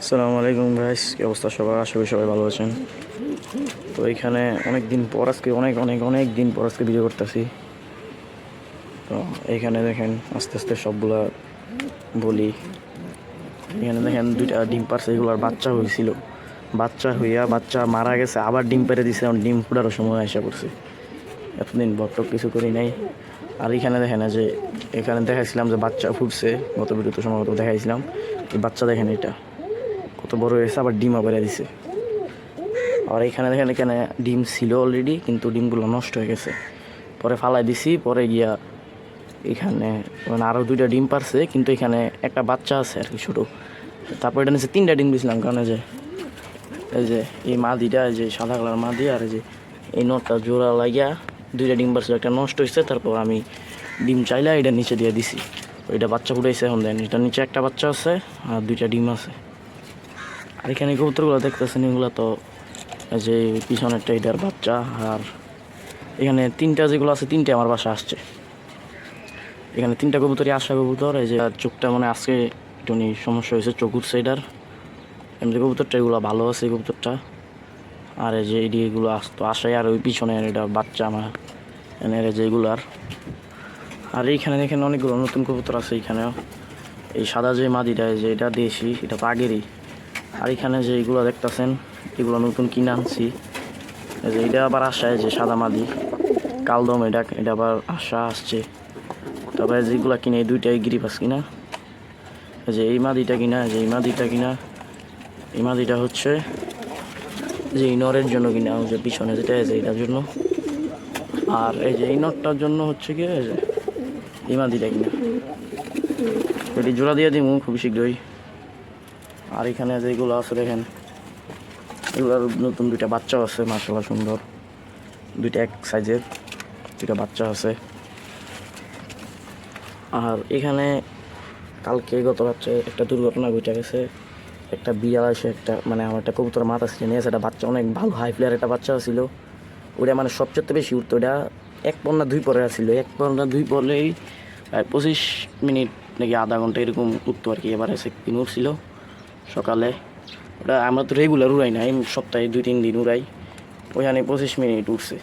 আসসালামু আলাইকুম ভাইস কি অবস্থা সবার? আশা করি সবাই ভালো আছেন। তো এখানে অনেক দিন পর আজকে, অনেক অনেক অনেক দিন পর আজকে ভিডিও করতেছি। তো এইখানে দেখেন, আস্তে আস্তে সবগুলা বলি। এখানে দেখেন দুইটা ডিম পারছে, এগুলোর বাচ্চা হয়েছিল। বাচ্চা হইয়া বাচ্চা মারা গেছে, আবার ডিম পেরে দিছে, এখন ডিম ফুটারও সময় আসা করছে এতদিন বকটক কিছু করি নাই। আর এখানে দেখেন যে, এখানে দেখাইছিলাম যে বাচ্চা ফুটছে, গত ভিডিওতে সম্ভবত দেখাইছিলাম। বাচ্চা দেখেন এটা। বড় হয়েছে আবার ডিমও বেড়ে দিছে। আর এখানে দেখেন, এখানে ডিম ছিল অলরেডি কিন্তু ডিমগুলো নষ্ট হয়ে গেছে। পরে ফালাই দিছি, পরে গিয়া এখানে মানে আরও দুইটা ডিম পারছে, কিন্তু এখানে একটা বাচ্চা আছে আর কি ছোটো। তারপর এটা নিচে তিনটা ডিম দিয়েছিলাম কারণ যে, এই যে এই মাদিটা, এই যে সাদা কালার মাদি আর এই যে এই নটটা জোড়া লাগিয়া দুইটা ডিম পারছিল একটা নষ্ট হয়েছে, তারপর আমি ডিম চাইলে এটা নিচে দিয়ে দিছি। ওইটা বাচ্চা ফুটাইছে এখন দেন এটা নিচে একটা বাচ্চা আছে আর দুইটা ডিম আছে। আর এখানে কবুতরগুলো দেখতেছেন, এগুলো তো এই যে পিছনেরটা এটার বাচ্চা আর এখানে তিনটা যেগুলো আছে, তিনটে আমার বাসা আসছে। এখানে তিনটা কবুতরই আসা কবুতর, এই যে চোখটা মানে আজকে একটু সমস্যা হয়েছে উঠছে এটার। এমনি কবুতরটা এগুলো ভালো আছে কবুতরটা। আর এই যে এটি এগুলো আসতো আসাই আর ওই পিছনে এটা বাচ্চা আমার, এনে যে এগুলার। আর এইখানে দেখেন অনেকগুলো নতুন কবুতর আছে এইখানেও। এই সাদা যে মাদিটা, এই যে এটা দেশি, এটা তো আগেরই। আর এখানে যে এগুলো দেখতেছেন, এগুলো নতুন কিনে আনছি। যে এটা আবার আসায় যে সাদা মাদি কালদম এটা এটা আবার আশা আসছে। তারপরে যেগুলো কিনে এই দুইটাই গিরিপাস কিনা? যে এই মাদিটা কিনা যে এই মাদিটা কিনা। এই মাদিটা হচ্ছে যে এই নরের জন্য কিনা যে পিছনে যেটা আছে এটার জন্য। আর এই যে এই নটটার জন্য হচ্ছে কি, এই মাদিটা কিনা। এটি জোড়া দিয়ে দিমু খুবই শীঘ্রই। আর এখানে যেগুলো আছে দেখেন, এগুলোর নতুন দুইটা বাচ্চা আছে মার্শাল্লাহ সুন্দর। দুইটা এক সাইজের দুইটা বাচ্চা আছে। আর এখানে কালকে গত রাত্রে একটা দুর্ঘটনা ঘটে গেছে। একটা বিড়াল এসে একটা মানে আমার একটা কবুতর মাথা ছিল নিয়ে একটা বাচ্চা, অনেক ভালো হাই প্লেয়ার একটা বাচ্চা ছিল ওটা মানে সবচেয়ে বেশি উঠতো ওটা এক পর না দুই পরে ছিল এক পর না দুই পরেই পঁচিশ মিনিট নাকি আধা ঘণ্টা এরকম উঠতো আর কি এবার সে দিন উঠছিল সকালে। ওটা আমরা তো রেগুলার উড়াই না সপ্তাহে দুই, তিন দিন উড়াই। ওইখানে পঁচিশ মিনিট উঠছে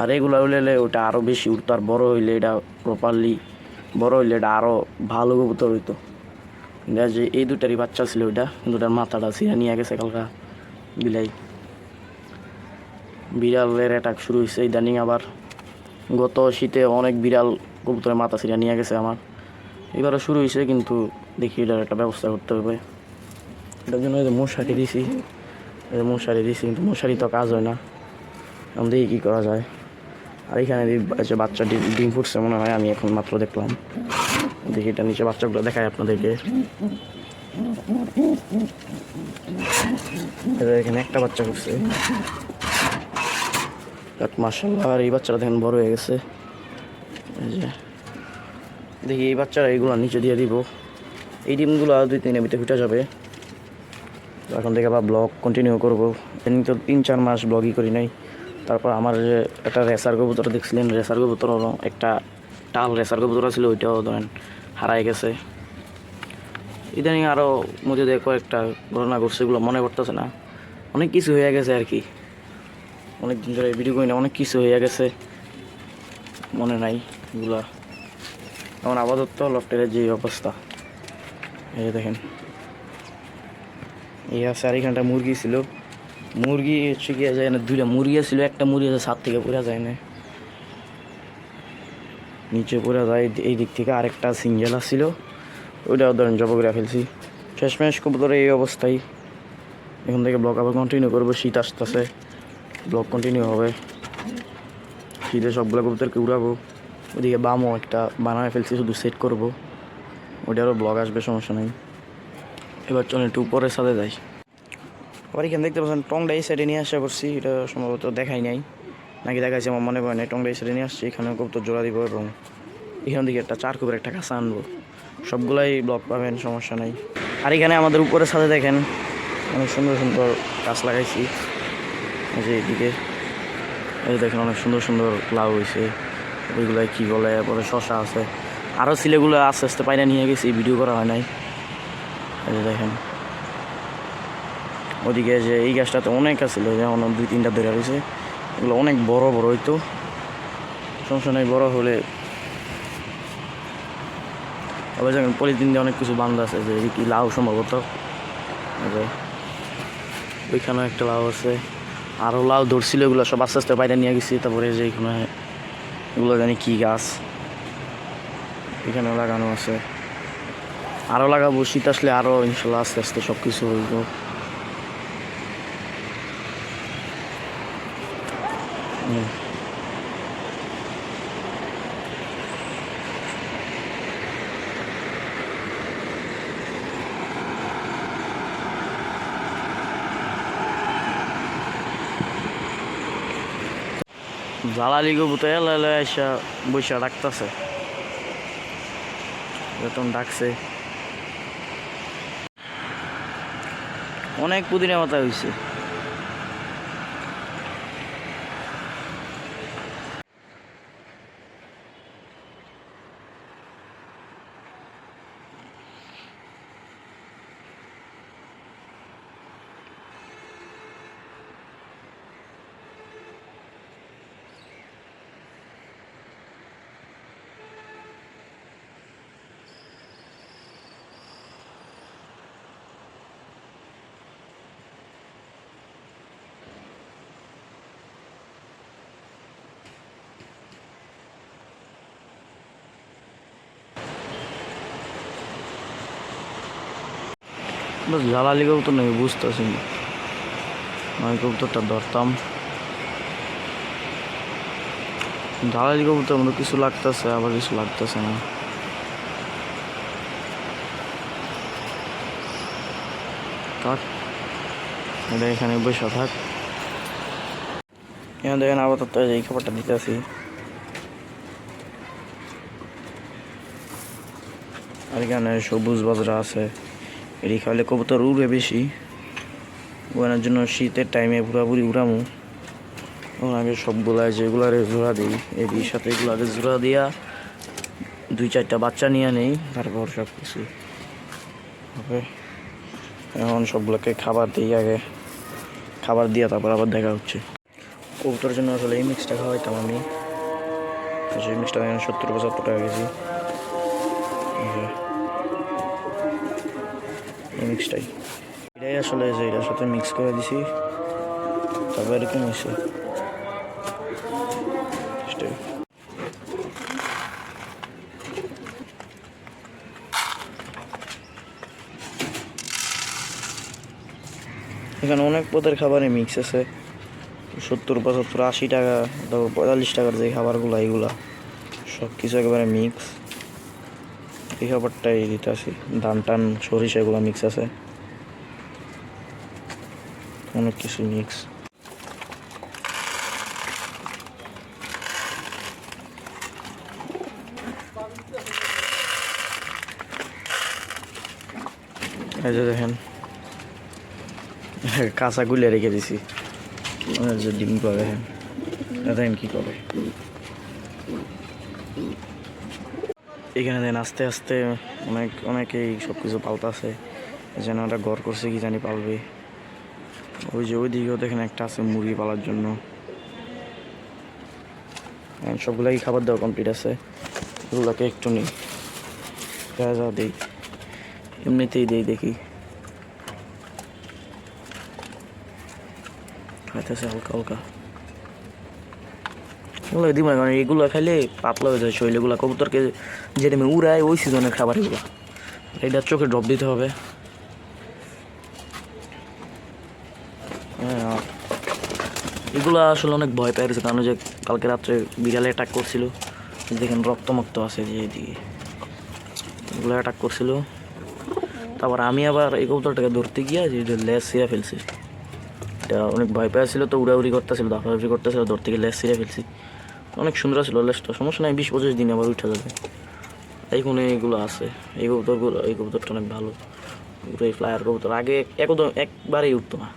আর রেগুলার উড়লে ওটা আরও বেশি উঠতো আর বড়ো হইলে এটা প্রপারলি বড় হইলে এটা আরও ভালো কবুতর হইতো। যে, এই দুটারই বাচ্চা ছিল ওইটা ওটার মাথাটা ছিঁড়ে নিয়ে গেছে কালকা বিলাই। বিড়ালের অ্যাটাক শুরু হয়েছে ইদানিং আবার। গত শীতে অনেক বিড়াল কবুতরের মাথা ছিঁড়ে নিয়ে গেছে আমার। এবারও শুরু হয়েছে কিন্তু দেখি এটার একটা ব্যবস্থা করতে হবে। এটার জন্য মশারি দিছি। মশারি দিছি, কিন্তু মশারি তো কাজ হয় না। দেখি কী করা যায়। আর এখানে বাচ্চা ডিম ফুটছে মনে হয়, আমি এখন মাত্র দেখলাম। দেখি এটা নিচে বাচ্চাগুলো দেখায় আপনাদেরকে। এখানে একটা বাচ্চা ফুটছে। মার্শাল্লাহ আর এই বাচ্চাটা দেখেন বড় হয়ে গেছে। এই যে। দেখি এই বাচ্চারা এইগুলো নিচে দিয়ে দিব। এই ডিমগুলো দুই তিনের ভিতরে ফুটে যাবে। এখন থেকে আবার ব্লগ কন্টিনিউ করব। এমনি তো তিন চার মাস ব্লগই করি নাই। তারপর আমার যে একটা রেসার কবুতর দেখছিলেন রেসার কবুতর একটা টাল রেসার কবুতর ছিল ওইটাও ধরেন হারাই গেছে। ইদানিং আরও মধ্যে দিয়ে কয়েকটা ঘটনা ঘটছে এগুলো মনে পড়তেছে না। অনেক কিছু হয়ে গেছে আর কি। অনেক দিন ধরে ভিডিও করি না, অনেক কিছু হয়ে গেছে। মনে নাই এগুলা। এখন আপাতত লফটের যে অবস্থা, এই দেখেন। এই আছে আর এখানটা মুরগি ছিল। মুরগি হচ্ছে কি যায় না দুইটা মুরগি ছিল একটা মুরগি আছে ছাদ থেকে পড়ে যায় না নিচে পড়ে যায়, এই দিক থেকে আরেকটা সিঙ্গেল আসছিল ওইটাও ধরেন জব করে ফেলছি। শেষমেশ কবুতর এই অবস্থায় এখান থেকে ব্লগ আবার কন্টিনিউ করব, শীত আসতেছে। ব্লগ কন্টিনিউ হবে। শীতে সবগুলো কবুতরকে উড়াবো। ওদিকে বামও একটা বানায় ফেলছি, শুধু সেট করব। ওইটারও ব্লগ আসবে, সমস্যা নেই। এবার চলেন একটু উপরের সাথে যাই। আবার এখানে দেখতে পাচ্ছেন টংটা এই সাইডে নিয়ে আসা করছি, এটা সম্ভবত দেখাই নাই। নাকি দেখাইছে, আমার মনে পড়ে নাই। টংটা এই সাইডে নিয়ে আসছি এখানে কবুতর জোড়া দিব এবং এখান থেকে একটা চার কুপের একটা কাঁচা আনব। সবগুলাই ব্লক পাবেন, সমস্যা নাই। আর এখানে আমাদের উপরের সাথে দেখেন, অনেক সুন্দর সুন্দর গাছ লাগাইছি। যে এদিকে, এই দেখেন, অনেক সুন্দর সুন্দর লাউ হয়েছে ওইগুলাই কী বলে পরে শশা আছে। আরও ছেলেগুলো আস্তে আস্তে পাইনা নিয়ে গেছি ভিডিও করা হয় নাই। যে দেখেন ওদিকে যে এই গাছটাতে অনেক আছিল যেমন দুই তিনটা ধরে রয়েছে। এগুলো অনেক বড় বড় হইতো সমস্যা নেই বড় হলে আবার যখন পলিথিন দিয়ে অনেক কিছু বান্ধা আছে, যে কি লাউ সম্ভবত। ওইখানেও একটা লাউ আছে। আরও লাউ ধরছিল, এগুলো সব আস্তে আস্তে বাইরে নিয়ে গেছি। তারপরে যে এখানে এগুলো জানি কি গাছ। এখানেও লাগানো আছে। আরও লাগাবো, শীত আসলে আরও ইনশাল্লাহ আস্তে আস্তে সব কিছু হইব জ্বালালি গবুতে এলা এসা বৈশা ডাকতেছে। বেতন ডাকছে। অনেক পুদিনা মাথা হয়েছে জ্বালালি কবুতর নাকি বুঝতেছি না। আমি কবুতরটা ধরতাম। জ্বালালি কবুতর মতো কিছু লাগতেছে, আবার কিছু লাগতেছে না। থাক, এটা এখানে বসে থাক। এখানে দেখেন আপাতত এই খাবারটা দিতে আসি আর এখানে সবুজ বাজরা আছে। এটি খাওয়ালে কবুতর উড়বে বেশি। ওখানের জন্য শীতের টাইমে পুরাপুরি উড়ামু। ওখানে আগে সবগুলা যেগুলারে জোড়া দিই, এটির সাথে এগুলারে জোড়া দিয়া দুই চারটা বাচ্চা নিয়ে নেই, তারপর সব কিছু হবে এখন সবগুলোকে খাবার দিই আগে। খাবার দিয়ে তারপর আবার দেখা হচ্ছে। কবুতরের জন্য আসলে এই মিক্সটা খাওয়াইতাম আমি। সেই মিক্সটা সত্তর পঁচাত্তর টাকা কেজি। মিক্সটাই এটাই আসলে যে এটার সাথে মিক্স করে দিছি, তারপর এরকম হয়েছে। এখানে অনেক পদের খাবারে মিক্স আছে। সত্তর, পঁচাত্তর, আশি টাকা, তারপর পঁয়তাল্লিশ টাকার যে খাবারগুলো এগুলা সব কিছু একেবারে মিক্স এই খাবারটাই দিতে আসি। ধান টান সরিষা এগুলো মিক্স আছে। অনেক কিছু মিক্স এই যে দেখেন, কাঁচা গুলে রেখে দিছি। হচ্ছে ডিম করে দেখেন দেখেন কি করে। এখানে দেন আস্তে আস্তে অনেক, অনেকেই সব কিছু পাল্টাছে। যেন একটা ঘর করছে, কি জানি পালবে। ওই যে ওই দিকেও দেখেন একটা আছে মুরগি পালার জন্য। এখন সবগুলাই খাবার দেওয়া কমপ্লিট আছে? এগুলোকে একটু নেই। যা যা দিই। এমনিতেই দিই দেখি। খাইতেছে হালকা হালকা। এগুলো দিই মানে এগুলো খাইলে পাতলা হয়ে যায় শরীরগুলো। কবুতরকে যে টাইমে উড়ায়, ওই সিজনের খাবার এগুলো এটা চোখে ড্রপ দিতে হবে। হ্যাঁ এগুলো আসলে অনেক ভয় পেয়ে গেছে কারণ যে কালকে রাত্রে বিড়ালে অ্যাটাক করছিল। দেখেন রক্তমক্ত আছে যে এদিকে। এগুলো অ্যাটাক করছিল। তারপর আমি আবার এই কবুতরটাকে ধরতে গিয়ে যে লেস ছিঁড়ে ফেলছি। এটা অনেক ভয় পেয়েছিল তো উড়াউড়ি করতেছিল, দাফাদাফি করতেছিল, ধরতে গিয়ে লেস ছিঁড়ে ফেলছি। অনেক সুন্দর ছিল লেসটা সমস্যা নাই, বিশ পঁচিশ দিন আবার উঠে যাবে। এইখানে এগুলো আছে। এই কবুতরগুলো, এই কবুতরটা অনেক ভালো। এই ফ্লায়ার কবুতর। আগে একদম একবারেই উঠতো না।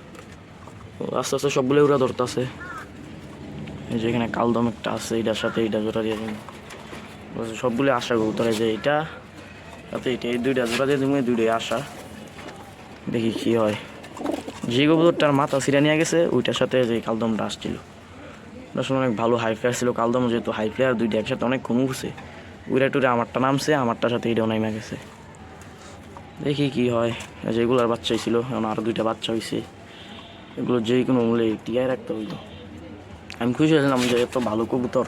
আস্তে আস্তে সবগুলো উড়া ধরতেছে। এই যে এখানে কালদম একটা আছে, এটার সাথে এইটা জোড়া দিয়ে দিন সবগুলো আশা কবুতর, এই যে এটা সাথে এটা এই দুইটা জোড়া দিয়ে তুমি দুইটাই আশা। দেখি কি হয়। যে কবুতরটার মাথা ছিঁড়ে নিয়ে গেছে, ওইটার সাথে যে কালদমটা আসছিল। আসলে অনেক ভালো হাই ফ্লেয়ার ছিল কালদম, যেহেতু হাই ফ্লেয়ার দুইটা একসাথে অনেক কমে গেছে উইরা টুরে আমারটা নামছে, আমারটার সাথে এটা নামে গেছে। দেখি কি হয়। যেগুলোর বাচ্চাই ছিল, এখন আরও দুইটা বাচ্চা হয়েছে এগুলো যে কোনো মূল্যে টিয়ায় রাখতে হইতো আমি খুশি হয়েছিলাম যে এত ভালো কবুতর,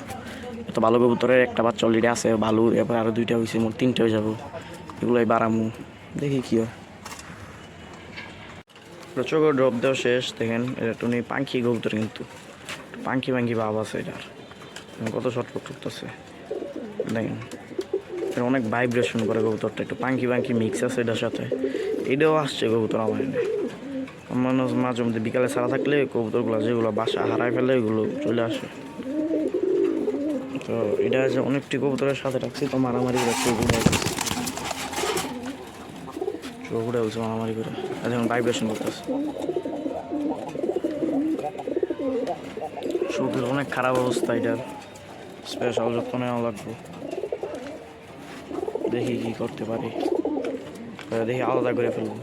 এত ভালো কবুতরের একটা বাচ্চা অলরেডি আছে, ভালো এবার আরও দুইটা হয়েছে মোট তিনটে হয়ে যাব। এগুলোই বাড়ামু। দেখি কি হয়। প্রচুর ড্রপ দেওয়া শেষ, দেখেন, এটা টুনি পাঙ্কি কবুতর কিন্তু। পাঙ্কি পাঙ্কি ভাব আছে এটার। কত শর্টফট করতেছে। দেখেন এটা অনেক ভাইব্রেশন করে কবুতরটা, একটু পাঙ্কি পাঙ্কি মিক্স আছে এটার সাথে। এটাও আসছে কবুতর আমার এনে। আমার মাঝে মধ্যে বিকালে ছাড়া থাকলে কবুতরগুলো যেগুলো বাসা হারায় ফেলে, এগুলো চলে আসে। তো এটা যে অনেকটি কবুতরের সাথে রাখছি, তো মারামারি করে চোখ চোখ উড়ে গেছে মারামারি করে। এখন ভাইব্রেশন করতেছে। চোখের অনেক খারাপ অবস্থা এটার। স্পেশাল যত্ন নেওয়া লাগবে। দেখি কি করতে পারি। দেখি আলাদা করে ফেলব।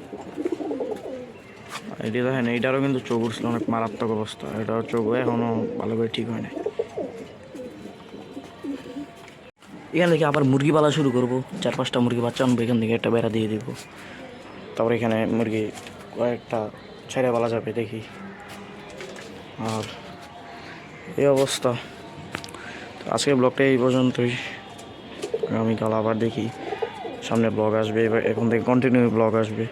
এটি দেখেন এইটারও কিন্তু চোখ উঠছিল অনেক মারাত্মক অবস্থা। এটার চোখ এখনও ভালো করে ঠিক হয় না এখান থেকে আবার মুরগি পালা শুরু করব। চার পাঁচটা মুরগি বাচ্চা আনব, এখান থেকে একটা বেড়া দিয়ে দিব। তারপর এখানে মুরগি কয়েকটা ছেড়ে পালা যাবে, দেখি। আর এই অবস্থা। আজকে ব্লগটা এই পর্যন্তই। আগামীকাল আবার দেখি। সামনে ব্লগ আসবে, এবার এখন থেকে কন্টিনিউ ব্লগ আসবে।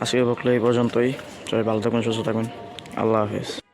আজকে ব্লগটা এই পর্যন্তই। সবাই ভালো থাকুন, সুস্থ থাকুন। আল্লাহ হাফিজ।